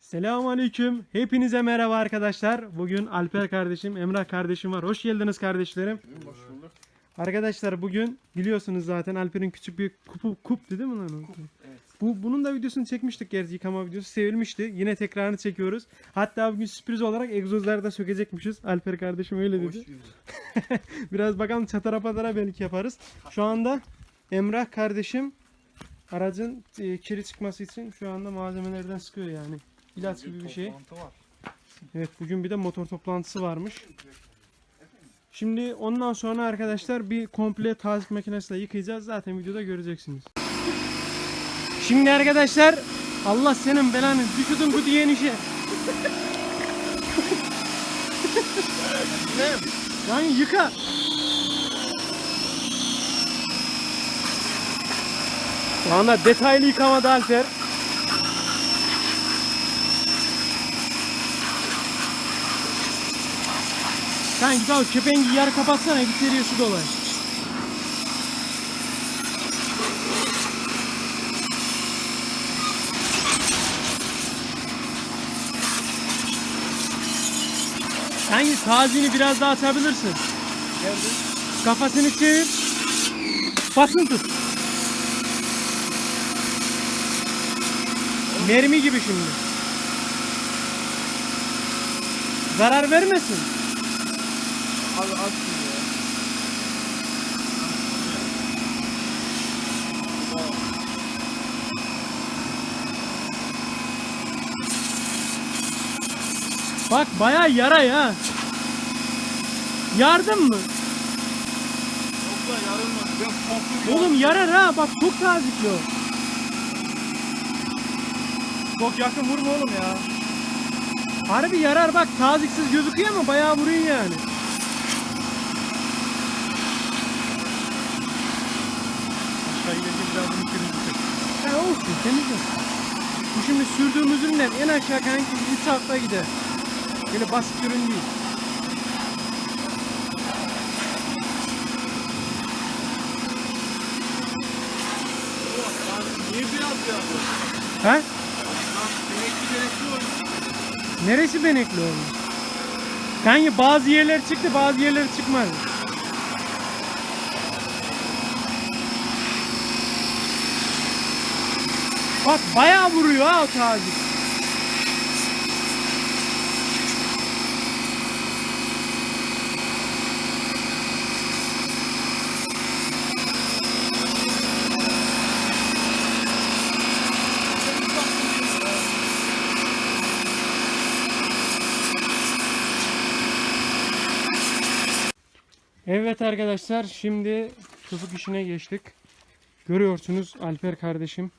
Selamun Aleyküm. Hepinize merhaba arkadaşlar. Bugün Alper kardeşim, Emrah kardeşim var. Hoş geldiniz kardeşlerim. Hoş bulduk. Arkadaşlar bugün biliyorsunuz zaten Alper'in küçük bir kupu kuptu değil mi lan o? Bu bunun da videosunu çekmiştik gerçi yıkama videosu sevilmişti. Yine tekrarını çekiyoruz. Hatta bugün sürpriz olarak egzozları da sökecekmişiz. Alper kardeşim öyle dedi. Biraz bakalım çatara patara belki yaparız. Şu anda Emrah kardeşim aracın e, kiri çıkması için şu anda malzemelerden sıkıyor yani. İlaç gibi bir şey. Evet bugün bir de motor toplantısı varmış. Şimdi ondan sonra arkadaşlar bir komple tazik makinesiyle yıkayacağız. Zaten videoda göreceksiniz. Şimdi arkadaşlar Allah senin belanı düşürdün bu diyen işe. Lan yıka. Şu anda detaylı yıkamada Alper. Sen git al kepengi yer kapatsana içeriye su dolay. Sen tazini biraz daha açabilirsin. Kafasını çevir. Basın tut. Mermi gibi şimdi. Zarar vermesin. Abi az Bak bayağı yara ya. Yardım mı? Yoksa yarılmaz. Ben korktum. Oğlum yarar ha bak çok tazikli o. Çok yakın vurma oğlum ya. Harbi yarar bak taziksiz gözüküyor ama bayağı vuruyor yani. Aşağı gidince biraz bunu kırılacak. Ha olsun temiz yok. Bu şimdi sürdüğümüz ürünler en aşağı kanki 3 hafta gider. Böyle basit ürün değil. Niye biraz ya? Ha? Benekli benekli oldu. Neresi benekli olmuş? Kanki bazı yerler çıktı bazı yerler çıkmadı. Bak bayağı vuruyor ha o tazik. Evet arkadaşlar şimdi köpük işine geçtik. Görüyorsunuz Alper kardeşim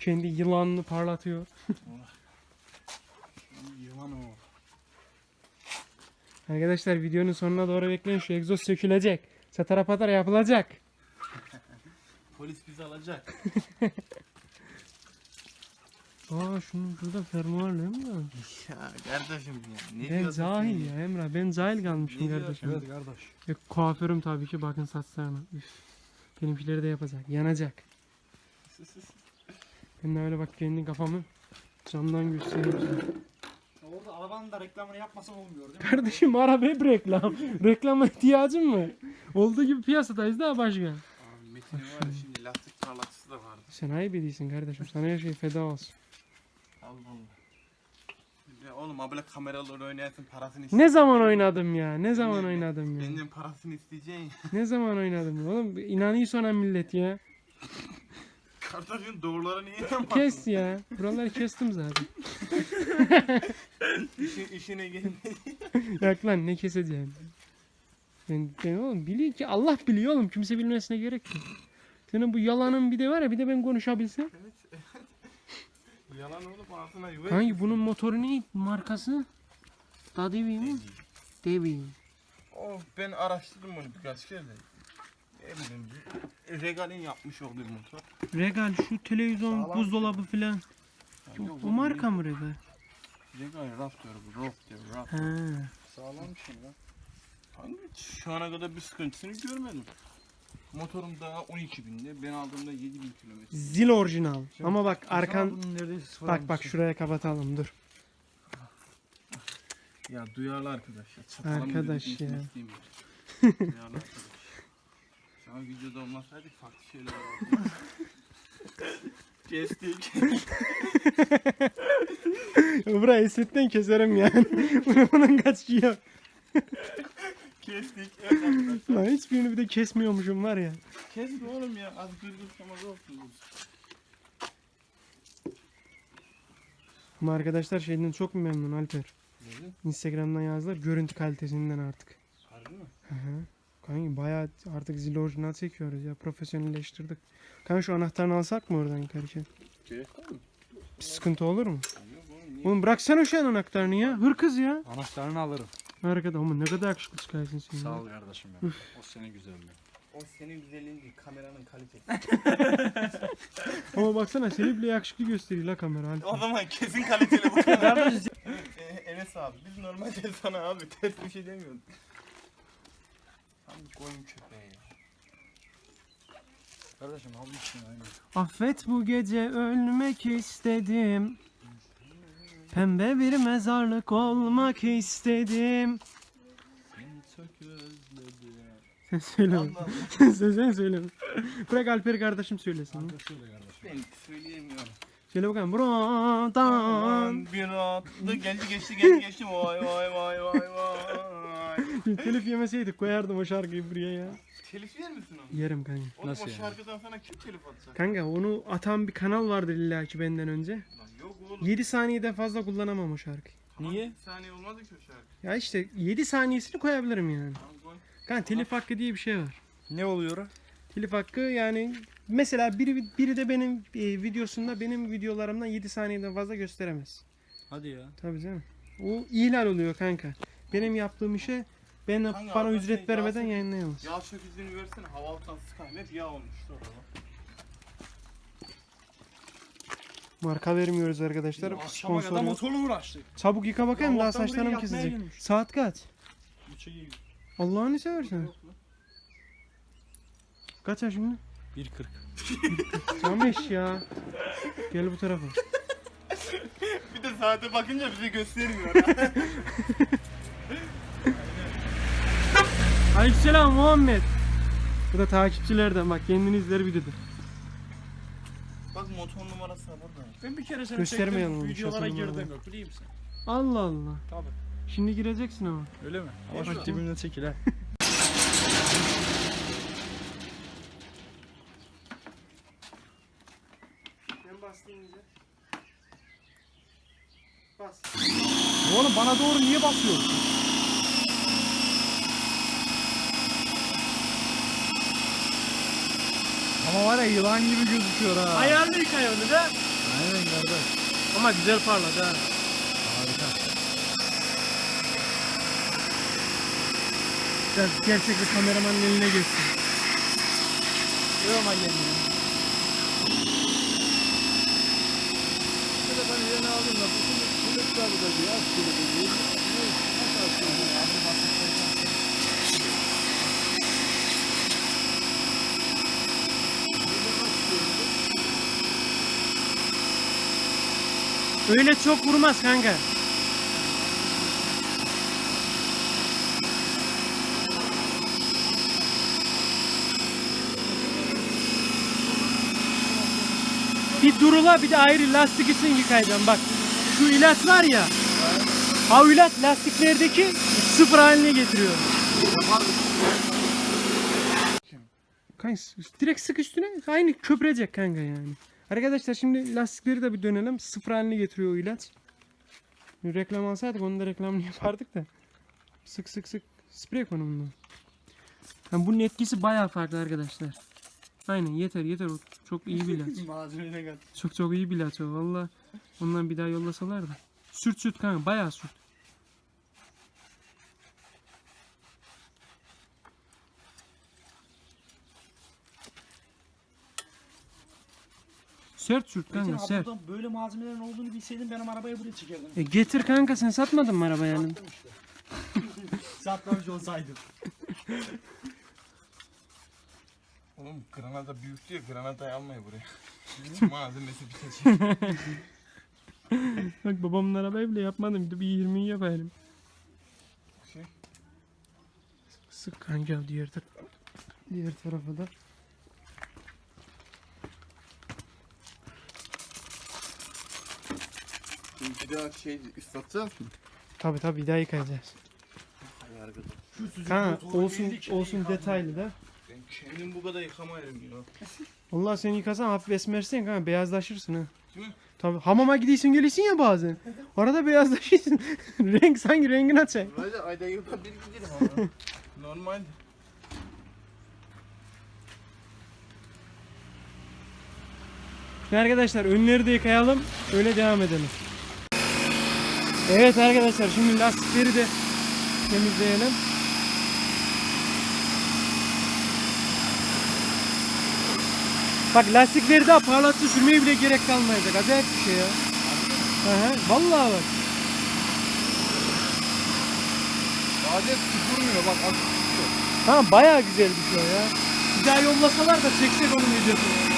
kendi yılanını parlatıyor. Yılan o. Arkadaşlar videonun sonuna doğru bekleyin şu egzoz sökülecek. Satara patara yapılacak. Polis bizi alacak. Aa şunun şurada fermuar ne mi ya kardeşim ya. Ne Ben diyorsun cahil ya Emrah ben cahil kalmışım Ne kardeşim. Evet kardeş. Ve kuaförüm tabii ki bakın saçlarına. Üf. Benimkileri de yapacak. Yanacak. Ben de öyle bak kendi kafamı camdan göstereyim size. Orada arabanın da reklamını yapmasan olmuyor değil mi? Kardeşim araba hep reklam. Reklama ihtiyacın mı? Olduğu gibi piyasadayız daha başka. Abi Metin'in var ya şimdi da vardı. Sen ayıp ediyorsun kardeşim. Sana her şey feda olsun. Allah Allah. Ya oğlum abla kameraları oynayasın parasını Ne zaman oynadım ya? Ne zaman oynadım ya? Benden parasını isteyeceksin. Ne zaman oynadım? Oğlum inanıyor sonra millet ya. Kardeşin doğruları niye yapmadın? Kes ya. Buraları kestim zaten. İşin, işine gelmedi. Yak lan ne keseceğim. Ben, ben oğlum biliyor ki Allah biliyor oğlum. Kimse bilmesine gerek yok. Senin bu yalanın bir de var ya bir de ben konuşabilsem. Yalan olup ağzına yuva Hangi bunun motoru ne markası? Dadevi mi? Devi. Oh ben araştırdım bunu birkaç kere de. Ne bileyim bir- Regal'in yapmış olduğu bir motor. Regal şu televizyon Sağlam. buzdolabı filan. Yok, O marka mı Regal? Regal raf diyor bu. Rof diyor. Raf. Sağlam bir şey lan. Hangi şu ana kadar bir sıkıntısını görmedim. Motorum daha 12 binde. Ben aldığımda 7000 kilometre. Zil orijinal. Ama bak arkan bak bak şuraya kapatalım dur. Ya duyarlı arkadaşlar. Çatalım Arkadaş dedik, ya. ya. duyarlı arkadaş. Şu an videoda olmasaydık farklı şeyler olurdu. Kestik. Burayı esetten keserim yani. Bunun- kaçışı yok. Kestik. Evet arkadaşlar. Lan hiçbirini bir de kesmiyormuşum var ya. Kesme oğlum ya. Az gırgırlaması olsun. bu. Ama arkadaşlar şeyden çok memnun Alper? Neden? Instagram'dan yazdılar görüntü kalitesinden artık. Harbi mi? Hı hı. Kanka bayağı artık zil orijinal çekiyoruz ya profesyonelleştirdik. Kanka şu anahtarını alsak mı oradan yukarıya? Gerek var mı? Bir sıkıntı olur mu? Yok oğlum niye? Oğlum bıraksana şu an anahtarını ya. Hırkız ya. Anahtarını alırım. Arkada ama ne kadar yakışıklı çıkarsın sen. ya. Sağ ol kardeşim ya. O senin güzelliğin. O senin güzelliğin değil, kameranın kalitesi. Ama baksana seni bile yakışıklı gösteriyor la kamera Alper. o zaman kesin kaliteli bu kamera. Ee, Enes abi, biz normalde sana abi ters bir şey demiyorduk. Hangi koyun köpeği ya? Kardeşim almışsın aynı. Affet bu gece ölmek istedim. Pembe bir mezarlık olmak istedim. Seni çok özledim. Sen. Allah sen, sen söyleme. Bırak Alper kardeşim söylesin. ya. Söyle kardeşim. ben söyleyemiyorum. Söyle bakalım. Buradan. Bir atlı geldi geçti geldi geçti vay vay vay vay vay. Telif yemeseydik koyardım o şarkıyı buraya ya. Telif yer misin onu? Yerim kanka. Oğlum Nasıl o yani? şarkıdan sana kim telif atacak? Kanka onu atan bir kanal vardır illaki benden önce. Lan yok oğlum. 7 saniyeden fazla kullanamam o şarkıyı. Niye? Niye? Bir saniye olmadı ki o şarkı. Ya işte 7 saniyesini koyabilirim yani. Tamam koy. Kanka telif hakkı diye bir şey var. Ne oluyor? Telif hakkı yani mesela biri biri de benim e, videosunda benim videolarımdan 7 saniyeden fazla gösteremez. Hadi ya. Tabii canım. O ihlal oluyor kanka. Benim yaptığım işe ben Kanka bana arada ücret şey, vermeden yayınlayamaz. Yağ sökücünü versene havalıtan sıkayım hep yağ olmuştu orada. Marka vermiyoruz arkadaşlar. Akşama Sponsor kadar yok. motorla uğraştık. Çabuk yıka bakayım daha Allah'tan buraya saçlarım kesecek. gelmiş. Saat kaç? Üçe iyi. Allah'ını seversen. Kaç ya şimdi? 1.40. Camış ya. Gel bu tarafa. Bir de saate bakınca bize göstermiyor. Aleykümselam Muhammed. Bu da takipçilerden bak kendini izler videoda. Bak motor numarası da burada. Ben bir kere seni Göstermeyelim çektim. onu, Videolara girdim yok biliyor musun? Allah Allah. Tabii. Şimdi gireceksin ama. Öyle mi? Ama ver. dibimden çekil ha. Ben bastığınca. Bas. Oğlum bana doğru niye basıyorsun? Ama var ya yılan gibi gözüküyor ha. Ayarlı yıkayalım da. Aynen kardeş. Ama güzel parladı ha. Harika. Biraz gerçek bir kameramanın eline geçsin. Yorma kendini. Şöyle ben yerine aldım da bütün kılıç var burada diye az kılıç diye. Nasıl asıyorsun? Abi basın Öyle çok vurmaz kanka. Bir durula bir de ayrı lastik için yıkayacağım bak. Şu ilaç var ya. Ha o ilaç lastiklerdeki sıfır haline getiriyor. Kanka direkt sık üstüne aynı köpürecek kanka yani. Arkadaşlar şimdi lastikleri de bir dönelim. Sıfır haline getiriyor o ilaç. Bir reklam alsaydık onun da reklamını yapardık da. Sık sık sık sprey konu bundan. Yani bunun etkisi bayağı farklı arkadaşlar. Aynen yeter yeter o çok iyi bir ilaç. Malzemene kat. Çok çok iyi bir ilaç o valla. Ondan bir daha yollasalar da. Sürt sürt kanka bayağı sürt. Sert sürt kanka abi sert. buradan böyle malzemelerin olduğunu bilseydim benim arabayı buraya çekerdim. E getir kanka sen satmadın mı araba yani? Sattım işte. Satmamış olsaydım. Oğlum granada büyük diye granadayı almayı buraya. Malzemesi bitecek. Bak babamın arabayı bile yapmadım. Bir 20'yi yapayım. Şey. Sık kanka diğer taraf. Diğer tarafa da. Bir daha şey ıslatacağız mı? Tabi tabi bir daha yıkayacağız. Şu sucuk Kanka motoru olsun olsun detaylı da. Ben kendim bu kadar yıkamayırım ya. Allah seni yıkasan hafif esmersin kanka beyazlaşırsın ha. Değil mi? Tabi hamama gidiyorsun geliyorsun ya bazen. Orada beyazlaşıyorsun. Renk sanki rengini açacak. Böyle ayda yılda bir giderim ama. Normal. Şimdi arkadaşlar önleri de yıkayalım. Öyle devam edelim. Evet arkadaşlar şimdi lastikleri de temizleyelim. Bak lastikleri daha parlatıcı sürmeye bile gerek kalmayacak. Acayip bir şey ya. Hı hı. Vallahi bak. Adet durmuyor bak. Ha bayağı güzel bir şey ya. Bir daha yollasalar da çeksek onun videosunu.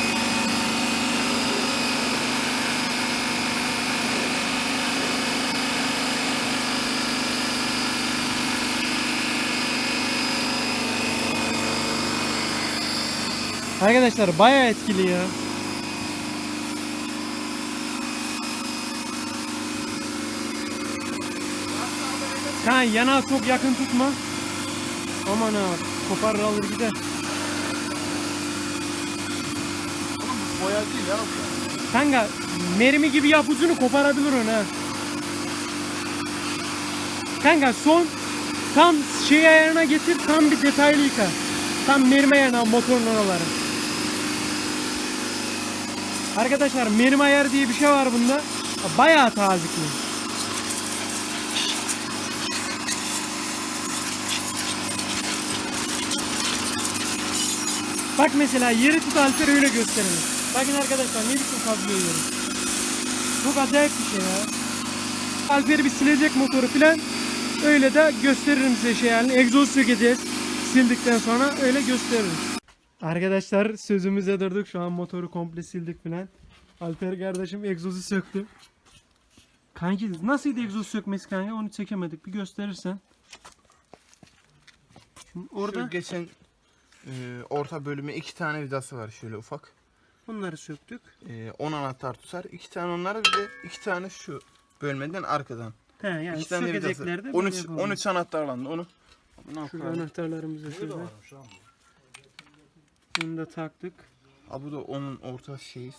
Arkadaşlar bayağı etkili ya. Kan yanağı çok yakın tutma. Aman ha kopar alır gider. Boya değil ya. Kanka mermi gibi yap ucunu koparabilir onu ha. Kanka son tam şey ayarına getir tam bir detaylı yıka. Tam mermi ayarına motorun oraları. Arkadaşlar mermi ayarı diye bir şey var bunda. Bayağı tazikli. Bak mesela yeri tut Alper öyle gösterelim. Bakın arkadaşlar ne biçim kazıyor yeri. Çok acayip bir şey ya. Alper'i bir silecek motoru filan. Öyle de gösteririm size şey yani. Egzoz sökeceğiz. Sildikten sonra öyle gösteririm. Arkadaşlar sözümüze durduk. Şu an motoru komple sildik filan. Alper kardeşim egzozu söktü. Kanki nasılydı egzoz sökmesi kanka? Onu çekemedik. Bir gösterirsen. Şimdi Orada orada geçen e, orta bölüme iki tane vidası var şöyle ufak. bunları söktük. E, 10 anahtar tutar. İki tane onlara bir de iki tane şu bölmeden arkadan. He yani iki tane vidası. sökecekler de böyle 13 yapalım. 13 anahtarlandı onu. Bunu Şurada anahtarlarımızı şurada. Bunu da taktık. Ha bu da onun orta şeyi.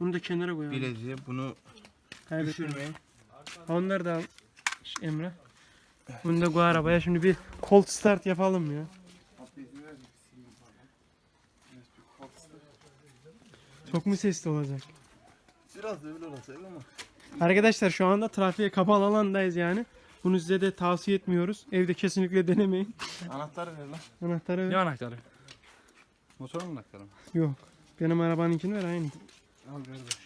Bunu da kenara koyalım. Bileci bunu Kaybetmeyin. düşürmeyin. Onları da al Şş, Emre. Bunu da koy arabaya. Şimdi bir cold start yapalım ya. Çok mu sesli olacak? Biraz da öyle olacak ama. Arkadaşlar şu anda trafiğe kapalı alandayız yani. Bunu size de tavsiye etmiyoruz. Evde kesinlikle denemeyin. Anahtarı ver lan. Anahtarı Ne anahtarı? Motorun anahtarı mı? yok. Benim arabanınkini ver aynı. Al ver ver.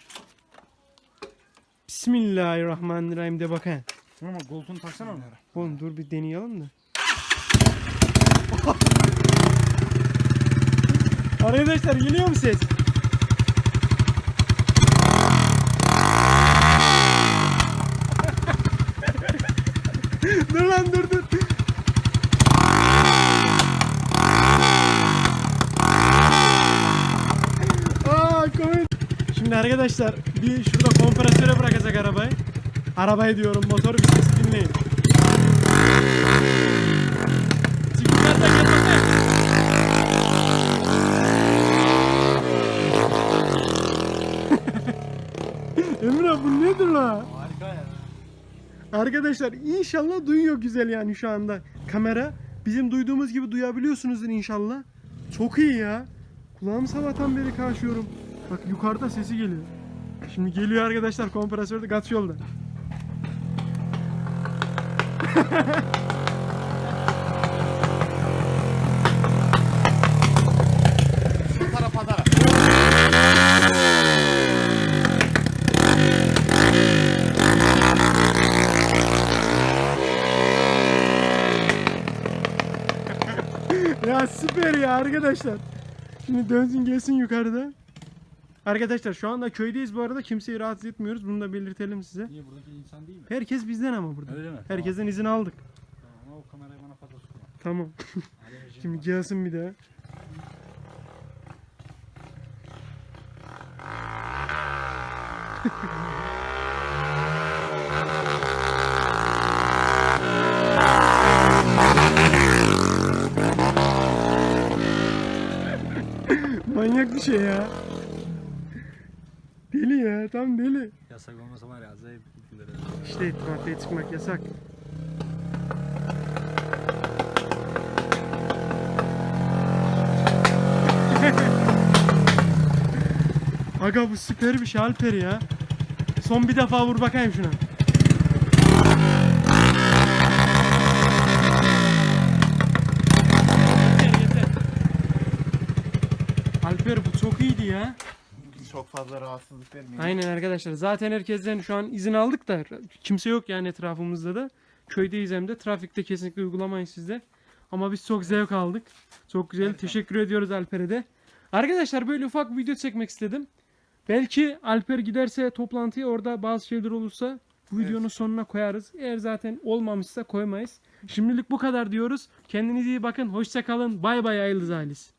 Bismillahirrahmanirrahim de bakayım. Ama koltuğunu taksana onlara. Oğlum dur bir deneyelim de. Arkadaşlar geliyor mu ses? dur lan dur dur. Aa komik. Şimdi arkadaşlar bir şurada kompresöre bırakacak arabayı. Arabayı diyorum motoru bir ses dinleyin. Emre bu nedir la? Harika ya. Arkadaşlar inşallah duyuyor güzel yani şu anda kamera. Bizim duyduğumuz gibi duyabiliyorsunuzdur inşallah. Çok iyi ya. Kulağım sabahtan beri kaşıyorum. Bak yukarıda sesi geliyor. Şimdi geliyor arkadaşlar kompresörde gaz yolda. Para pazara. ya süper ya arkadaşlar. Şimdi dönsün gelsin yukarıda. Arkadaşlar şu anda köydeyiz bu arada. Kimseyi rahatsız etmiyoruz. Bunu da belirtelim size. Niye buradaki insan değil mi? Herkes bizden ama burada. Öyle mi? Herkesten izin aldık. Tamam, ama o kamerayı bana fazla tutma. Tamam. Şimdi gelsin bir daha. Manyak bir şey ya. Tam deli. Yasak olmasa var ya acayip güler. İşte trafiğe çıkmak yasak. Aga bu süper bir şey Alper ya. Son bir defa vur bakayım şuna. Alper bu çok iyiydi ya. Çok fazla rahatsızlık vermeyin. Aynen arkadaşlar. Zaten herkesten şu an izin aldık da kimse yok yani etrafımızda da. Köydeyiz hem de. Trafikte kesinlikle uygulamayın siz de. Ama biz çok zevk aldık. Çok güzel. Teşekkür ediyoruz Alper'e de. Arkadaşlar böyle ufak bir video çekmek istedim. Belki Alper giderse toplantıya orada bazı şeyler olursa bu videonun sonuna koyarız. Eğer zaten olmamışsa koymayız. Şimdilik bu kadar diyoruz. Kendinize iyi bakın. Hoşça kalın. Bay bay Ayıldız ailesi.